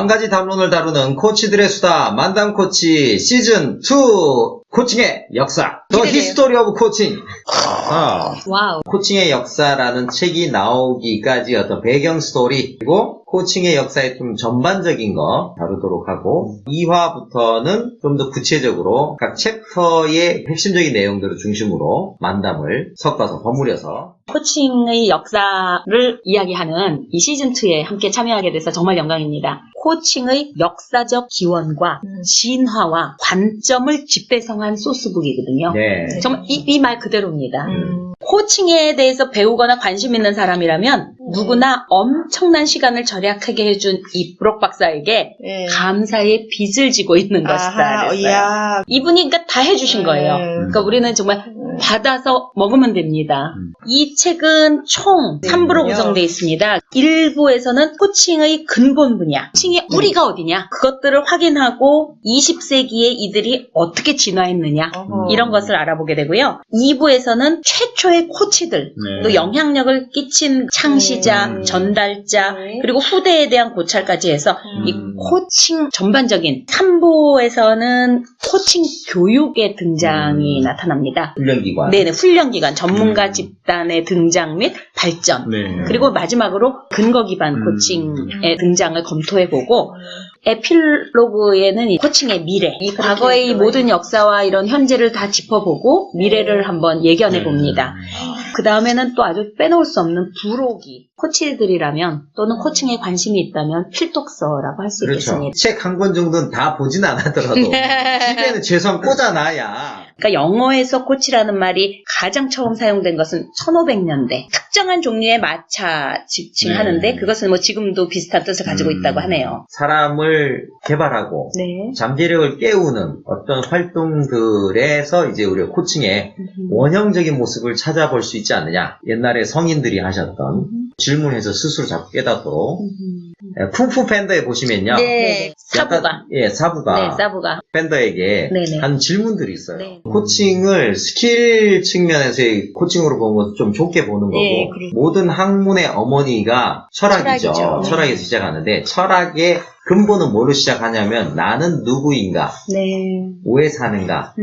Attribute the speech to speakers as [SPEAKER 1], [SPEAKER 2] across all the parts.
[SPEAKER 1] 한 가지 담론을 다루는 코치들의 수다 만담 코치 시즌 2 코칭의 역사 더. 히스토리 오브 코칭 아,
[SPEAKER 2] 와우.
[SPEAKER 1] 코칭의 역사라는 책이 나오기까지 어떤 배경 스토리 그리고 코칭의 역사의 좀 전반적인 거 다루도록 하고 2화부터는 좀 더 구체적으로 각 챕터의 핵심적인 내용들을 중심으로 만담을 섞어서 버무려서
[SPEAKER 2] 코칭의 역사를 이야기하는 이 시즌2에 함께 참여하게 돼서 정말 영광입니다. 코칭의 역사적 기원과 진화와 관점을 집배성한 소스북이거든요.
[SPEAKER 1] 네.
[SPEAKER 2] 정말 이 말 그대로입니다.
[SPEAKER 3] 음.
[SPEAKER 2] 코칭에 대해서 배우거나 관심 있는 사람이라면 누구나 엄청난 시간을 절약하게 해준 이 브록 박사에게
[SPEAKER 3] 예.
[SPEAKER 2] 감사의 빚을 지고 있는 것이다. 이분이 그러니까 다 해주신 거예요.
[SPEAKER 3] 음.
[SPEAKER 2] 그러니까 우리는 정말 받아서 먹으면 됩니다.
[SPEAKER 1] 음.
[SPEAKER 2] 이 책은 총
[SPEAKER 3] 네.
[SPEAKER 2] 3부로 구성되어 있습니다. 1부에서는 코칭의 근본 분야, 코칭의 뿌리가 어디냐, 그것들을 확인하고 20세기에 이들이 어떻게 진화했느냐,
[SPEAKER 3] 어허.
[SPEAKER 2] 이런 것을 알아보게 되고요. 2부에서는 최초의 코치들,
[SPEAKER 1] 네.
[SPEAKER 2] 또 영향력을 끼친 창시자,
[SPEAKER 1] 음.
[SPEAKER 2] 전달자,
[SPEAKER 3] 네.
[SPEAKER 2] 그리고 후대에 대한 고찰까지 해서 이
[SPEAKER 1] 음.
[SPEAKER 2] 코칭 전반적인 3부에서는 코칭 교육의 등장이
[SPEAKER 1] 음.
[SPEAKER 2] 나타납니다.
[SPEAKER 1] 훈련기관
[SPEAKER 2] 네네, 훈련기관, 전문가
[SPEAKER 1] 음.
[SPEAKER 2] 집단의 등장 및 발전.
[SPEAKER 1] 네.
[SPEAKER 2] 그리고 마지막으로 근거 기반
[SPEAKER 1] 음.
[SPEAKER 2] 코칭의 등장을 검토해보고 에필로그에는 이 코칭의 미래, 이 과거의
[SPEAKER 3] 들어가
[SPEAKER 2] 모든 역사와 이런 현재를 다 짚어보고 미래를 한번 예견해 봅니다. 그 다음에는 또 아주 빼놓을 수 없는 부록이 코치들이라면 또는 코칭에 관심이 있다면 필독서라고 할수
[SPEAKER 1] 그렇죠.
[SPEAKER 2] 있겠습니다.
[SPEAKER 1] 책 한 권 정도는 다 보진 않았더라도 집에는 최소한 꽂아놔야
[SPEAKER 2] 그러니까 영어에서 코치라는 말이 가장 처음 사용된 것은 1500년대 특정한 종류의 마차 지칭하는데
[SPEAKER 1] 네.
[SPEAKER 2] 그것은 뭐 지금도 비슷한 뜻을 가지고
[SPEAKER 1] 음.
[SPEAKER 2] 있다고 하네요.
[SPEAKER 1] 사람을 개발하고
[SPEAKER 2] 네.
[SPEAKER 1] 잠재력을 깨우는 어떤 활동들에서 이제 우리가 코칭의 원형적인 모습을 찾아볼 수 있지 않느냐. 옛날에 성인들이 하셨던 질문해서 스스로 자꾸 깨닫도록. 예, 쿵푸 팬더에 보시면요.
[SPEAKER 2] 네. 사부가.
[SPEAKER 1] 약간, 예, 사부가
[SPEAKER 2] 네, 사부가.
[SPEAKER 1] 팬더에게
[SPEAKER 2] 네네.
[SPEAKER 1] 한 질문들이 있어요.
[SPEAKER 2] 네.
[SPEAKER 1] 코칭을 스킬 측면에서의 코칭으로 보는 것도 좀 좋게 보는 거고
[SPEAKER 3] 네, 그렇죠.
[SPEAKER 1] 모든 학문의 어머니가 철학이죠.
[SPEAKER 3] 철학이죠.
[SPEAKER 1] 철학에서 시작하는데 철학의 근본은 뭐로 시작하냐면 나는 누구인가,
[SPEAKER 2] 네.
[SPEAKER 1] 왜 사는가,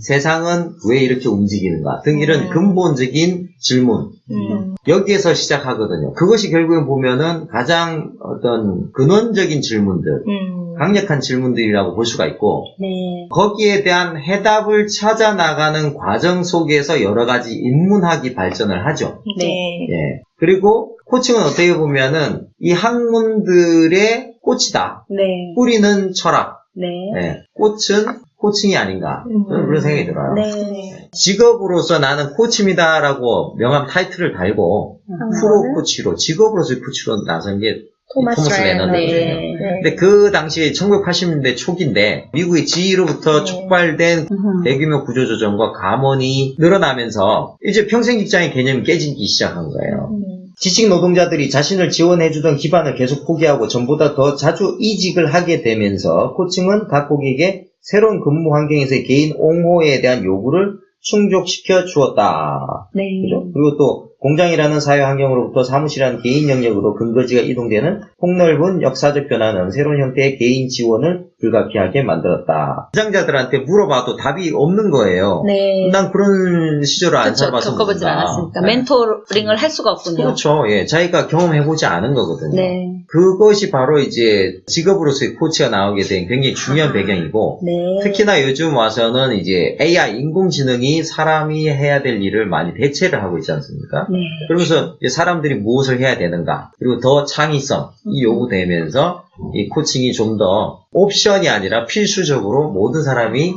[SPEAKER 1] 세상은 왜 이렇게 움직이는가 등 이런
[SPEAKER 3] 음.
[SPEAKER 1] 근본적인 질문
[SPEAKER 3] 음.
[SPEAKER 1] 여기에서 시작하거든요. 그것이 결국엔 보면은 가장 어떤 근원적인 질문들,
[SPEAKER 3] 음.
[SPEAKER 1] 강력한 질문들이라고 볼 수가 있고
[SPEAKER 2] 네.
[SPEAKER 1] 거기에 대한 해답을 찾아 나가는 과정 속에서 여러 가지 인문학이 발전을 하죠.
[SPEAKER 3] 네.
[SPEAKER 1] 예. 그리고 코칭은 어떻게 보면은 이 학문들의 꽃이다.
[SPEAKER 2] 네.
[SPEAKER 1] 뿌리는 철학.
[SPEAKER 2] 네.
[SPEAKER 1] 예. 꽃은 코칭이 아닌가.
[SPEAKER 3] 음.
[SPEAKER 1] 그런 생각이 들어요.
[SPEAKER 2] 네.
[SPEAKER 1] 직업으로서 나는 코치입니다라고 명함 타이틀을 달고 프로 코치로 직업으로서 코치로 나선 게
[SPEAKER 3] 토마스.
[SPEAKER 1] 레너드거든요.
[SPEAKER 2] 네.
[SPEAKER 1] 근데 그 당시에 1980년대 초기인데 미국의 지휘로부터
[SPEAKER 3] 네.
[SPEAKER 1] 촉발된
[SPEAKER 2] 음.
[SPEAKER 1] 대규모 구조조정과 감원이 늘어나면서 이제 평생 직장의 개념이 깨지기 시작한 거예요.
[SPEAKER 3] 음.
[SPEAKER 1] 지식 노동자들이 자신을 지원해주던 기반을 계속 포기하고 전보다 더 자주 이직을 하게 되면서 코칭은 각국에게 새로운 근무 환경에서의 개인 옹호에 대한 요구를 충족시켜 주었다.
[SPEAKER 2] 네.
[SPEAKER 1] 그죠? 그리고 또 공장이라는 사회 환경으로부터 사무실이라는 개인 영역으로 근거지가 이동되는 폭넓은 역사적 변화는 새로운 형태의 개인 지원을 불가피하게 만들었다. 현장자들한테 물어봐도 답이 없는 거예요.
[SPEAKER 2] 네.
[SPEAKER 1] 난 그런 시절을 안
[SPEAKER 2] 그렇죠.
[SPEAKER 1] 살아봐서 모른다.
[SPEAKER 2] 않았으니까.
[SPEAKER 1] 네.
[SPEAKER 2] 멘토링을 할 수가 없군요.
[SPEAKER 1] 그렇죠. 예, 자기가 경험해보지 않은 거거든요.
[SPEAKER 2] 네.
[SPEAKER 1] 그것이 바로 이제 직업으로서의 코치가 나오게 된 굉장히 중요한 배경이고,
[SPEAKER 2] 네.
[SPEAKER 1] 특히나 요즘 와서는 이제 AI, 인공지능이 사람이 해야 될 일을 많이 대체를 하고 있지 않습니까?
[SPEAKER 2] 네.
[SPEAKER 1] 그러면서 사람들이 무엇을 해야 되는가, 그리고 더 창의성이 요구되면서 이 코칭이 좀 더 옵션이 아니라 필수적으로 모든 사람이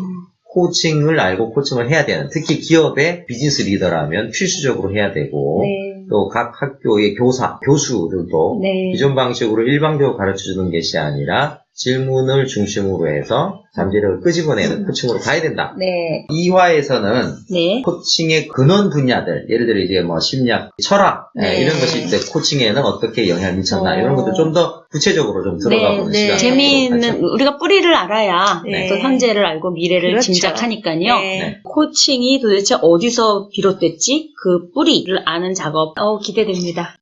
[SPEAKER 1] 코칭을 알고 코칭을 해야 되는, 특히 기업의 비즈니스 리더라면 필수적으로 해야 되고,
[SPEAKER 2] 네.
[SPEAKER 1] 또 각 학교의 교사, 교수들도
[SPEAKER 2] 네.
[SPEAKER 1] 기존 방식으로 일방적으로 가르쳐 주는 것이 아니라 질문을 중심으로 해서 잠재력을 끄집어내는 코칭으로 가야 된다.
[SPEAKER 2] 네.
[SPEAKER 1] 2화에서는
[SPEAKER 2] 네.
[SPEAKER 1] 코칭의 근원 분야들, 예를 들어 이제 뭐 심리학, 철학 예,
[SPEAKER 2] 네.
[SPEAKER 1] 이런 것이 이제 코칭에는 어떻게 영향을 미쳤나
[SPEAKER 3] 어.
[SPEAKER 1] 이런 것도 좀 더 구체적으로 좀 들어가
[SPEAKER 2] 네,
[SPEAKER 1] 보는
[SPEAKER 3] 네.
[SPEAKER 1] 시간.
[SPEAKER 2] 재미있는 우리가 뿌리를 알아야
[SPEAKER 3] 네.
[SPEAKER 2] 또 현재를 알고 미래를
[SPEAKER 3] 그렇죠.
[SPEAKER 2] 짐작하니까요.
[SPEAKER 3] 네.
[SPEAKER 1] 네.
[SPEAKER 2] 코칭이 도대체 어디서 비롯됐지? 그 뿌리를 아는 작업 어, 기대됩니다.